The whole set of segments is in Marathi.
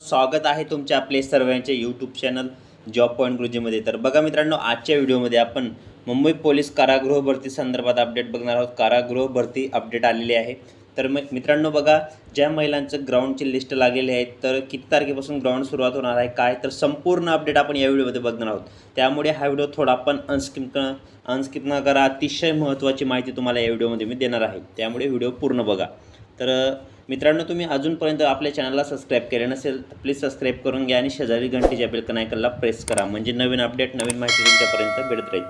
स्वागत आहे तुमच्या आपले सर्वांचे यूट्यूब चॅनल जॉब पॉईंट गुरुजीमध्ये तर बघा मित्रांनो आजच्या व्हिडिओमध्ये आपण मुंबई पोलीस कारागृह भरती संदर्भात अपडेट बघणार आहोत. कारागृह भरती अपडेट आलेली आहे. तर मग मित्रांनो बघा ज्या महिलांचं ग्राउंडची लिस्ट लागलेली आहे तर किती तारखेपासून ग्राउंड सुरुवात होणार आहे काय? तर संपूर्ण अपडेट आपण या व्हिडिओमध्ये बघणार आहोत. त्यामुळे हा व्हिडिओ थोडा आपण अनस्किप अनस्किप न करा. अतिशय महत्त्वाची माहिती तुम्हाला या व्हिडिओमध्ये मी देणार आहे. त्यामुळे व्हिडिओ पूर्ण बघा. तर मित्रांनो तुम्ही अजूनपर्यंत आपल्या चॅनलला सबस्क्राईब केले नसेल तर प्लीज सबस्क्राईब करून घ्या आणि शेजारी घंटीच्या बेलकन आयकनला प्रेस करा. म्हणजे नवीन अपडेट नवीन माहिती तुमच्यापर्यंत भेटत राहील.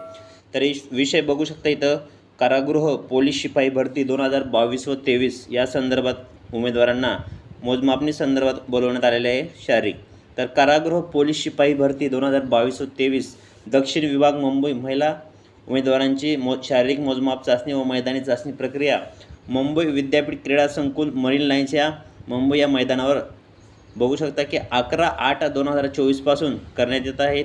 तरी विषय बघू शकता इथं कारागृह पोलीस शिपाई भरती दोन हजार बावीस व तेवीस या संदर्भात उमेदवारांना मोजमापणी संदर्भात बोलवण्यात आलेले आहे शारीरिक. तर कारागृह पोलीस शिपाई भरती दोन हजार बावीस व तेवीस दक्षिण विभाग मुंबई महिला उमेदवारांची मो शारीरिक मोजमाप चाचणी व मैदानी चाचणी प्रक्रिया मुंबई विद्यापीठ क्रीडा संकुल मरीन लाईन्स या मुंबई या मैदानावर बघू शकता की अकरा आठ दोन हजार चोवीसपासून करण्यात येत आहेत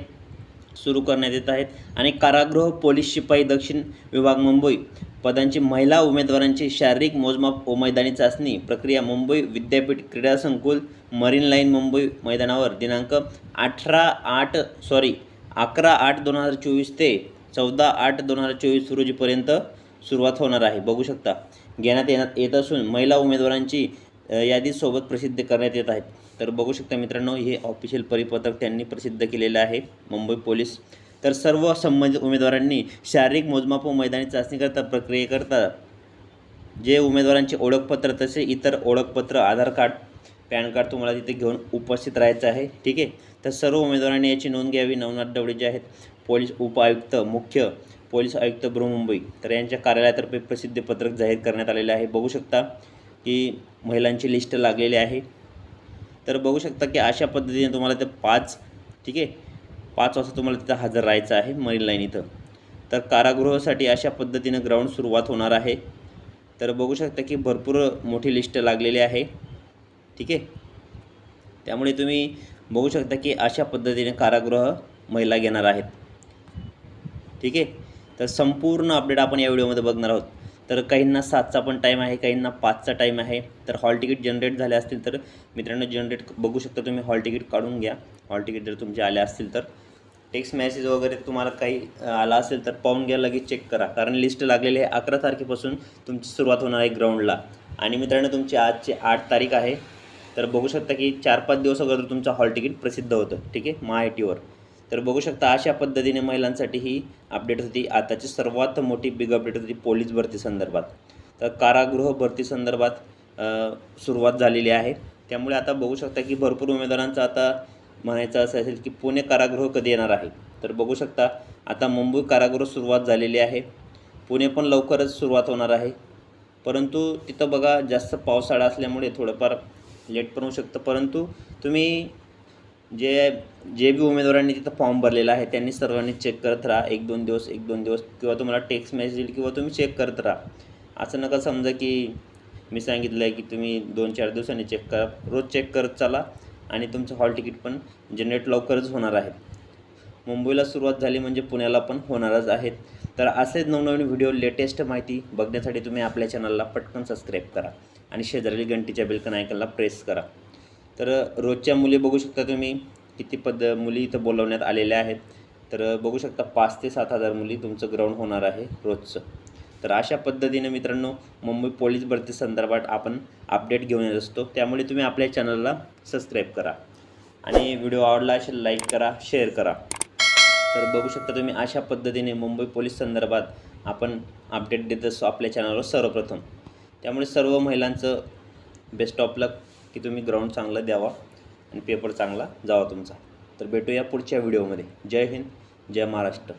सुरू करण्यात येत आहेत. आणि कारागृह पोलीस शिपाई दक्षिण विभाग मुंबई पदांची महिला उमेदवारांची शारीरिक मोजमाप व मैदानी चाचणी प्रक्रिया मुंबई विद्यापीठ क्रीडा संकुल मरीन लाईन मुंबई मैदानावर दिनांक अठरा आठ सॉरी अकरा आठ दोन हजार चोवीस ते चौदा आठ दोन हजार चोवीस रोजीपर्यंत सुरुवात होणार आहे. बघू शकता घेण्यात येण्यात येत असून महिला उमेदवारांची यादीसोबत यादी सोबत प्रसिद्ध करण्यात येत आहेत. तर बघू शकता मित्रांनो हे ऑफिशियल परिपत्रक त्यांनी प्रसिद्ध केलेलं आहे मुंबई पोलीस. तर सर्व संबंधित उमेदवारांनी शारीरिक मोजमाप व मैदानी चाचणीकरता प्रक्रियेकरता जे उमेदवारांचे ओळखपत्र तसे इतर ओळखपत्र आधार कार्ड पॅन कार्ड तुम्हाला तिथे घेऊन उपस्थित राहायचं आहे. ठीक आहे? तर सर्व उमेदवारांनी याची नोंद घ्यावी. नवनाथ डवळे जे आहेत पोलीस उपायुक्त मुख्य पोलीस आयुक्त बृहमुंबई तर यांच्या कार्यालयातर्फे प्रसिद्धी पत्रक जाहीर करण्यात आलेले आहे. बघू शकता की महिलांची लिस्ट लागलेली आहे. तर बघू शकता की अशा पद्धतीने तुम्हाला ते पाच ठीक आहे पाच वाजता तुम्हाला तिथं हजर राहायचं आहे मरीन लाईन इथं. तर कारागृहासाठी अशा पद्धतीनं ग्राउंड सुरुवात होणार आहे. तर बघू शकता की भरपूर मोठी लिस्ट लागलेली आहे. ठीक आहे. त्यामुळे तुम्ही बघू शकता की अशा पद्धतीने कारागृह महिला घेणार आहेत. ठीक आहे. तर संपूर्ण अपडेट आपण या व्हिडिओमध्ये बघणार आहोत. तर काहींना सातचा पण टाईम आहे काहींना पाचचा टाईम आहे. तर हॉल तिकीट जनरेट झाले असतील तर मित्रांनो जनरेट बघू शकता तुम्ही हॉल तिकीट काढून घ्या. हॉल तिकीट जर तुमचे आले असतील तर. टेक्स्ट मेसेज वगैरे तुम्हाला काही आला असेल तर पाहून घ्या लगेच चेक करा. कारण लिस्ट लागलेली आहे अकरा तारखेपासून तुमची सुरुवात होणार आहे ग्राउंडला आणि मित्रांनो तुमची आजची आठ तारीख आहे. तर बघू शकता की चार पाच दिवस अगोदर तुमचं हॉल तिकीट प्रसिद्ध होतं. ठीक आहे? महा आय टीवर तर बघू शकता अशा पद्धतीने महिलांसाठी ही अपडेट होती. आताची सर्वात मोठी बिग अपडेट होती पोलीस भरती संदर्भात. तर कारागृह भरती संदर्भात सुरुवात झालेली आहे. त्यामुळे आता बघू शकता की भरपूर उमेदवारांचं आता म्हणायचं असं असेल की पुणे कारागृह कधी येणार आहे? तर बघू शकता आता मुंबई कारागृह सुरुवात झालेली आहे. पुणे पण लवकरच सुरुवात होणार आहे. परंतु तिथं बघा जास्त पावसाळा असल्यामुळे थोडंफार लेट पण होऊ शकतं. परंतु तुम्ही जे जे बी उमेदवारांनी तिथं फॉर्म भरलेला आहे त्यांनी सर्वांनी चेक करत राहा. एक दोन दिवस एक दोन दिवस. किंवा तुम्हाला टेक्स्ट मेसेज येईल किंवा तुम्ही चेक करत राहा. असं नका समजा की मी सांगितलं आहे की तुम्ही दोन चार दिवसांनी चेक करा. रोज चेक करत चला आणि तुमचं हॉल तिकीट पण जनरेट लवकरच होणार आहे. मुंबईला सुरुवात झाली म्हणजे पुण्याला पण होणारच आहेत तर असेच नवनवीन व्हिडिओ लेटेस्ट माहिती बघण्यासाठी तुम्ही आपल्या चॅनलला पटकन सबस्क्राईब करा. आणि शेजारील घंटीच्या बेलकन आयकनला प्रेस करा. तर रोजच्या मुली बघू शकता तुम्ही किती पद मुली इथं बोलवण्यात आलेल्या आहेत. तर बघू शकता पाच ते सात हजार मुली तुमचं ग्राउंड होणार आहे रोजचं. तर अशा पद्धतीने मित्रांनो मुंबई पोलीस भरती संदर्भात आपण अपडेट घेऊन येत असतो. त्यामुळे तुम्ही आपल्या चॅनलला सबस्क्राईब करा. आणि व्हिडिओ आवडला असेल लाईक करा शेअर करा. तर बघू शकता तुम्ही अशा पद्धतीने मुंबई पोलीस संदर्भात आपण अपडेट देत असतो आपल्या चॅनलवर सर्वप्रथम. त्यामुळे सर्व महिलांचं बेस्ट ऑफ लक की तुम्ही ग्राउंड चांगलं द्यावा आणि पेपर चांगला जावा तुमचा. तर भेटूया पुढच्या व्हिडिओमध्ये जय हिंद जय महाराष्ट्र.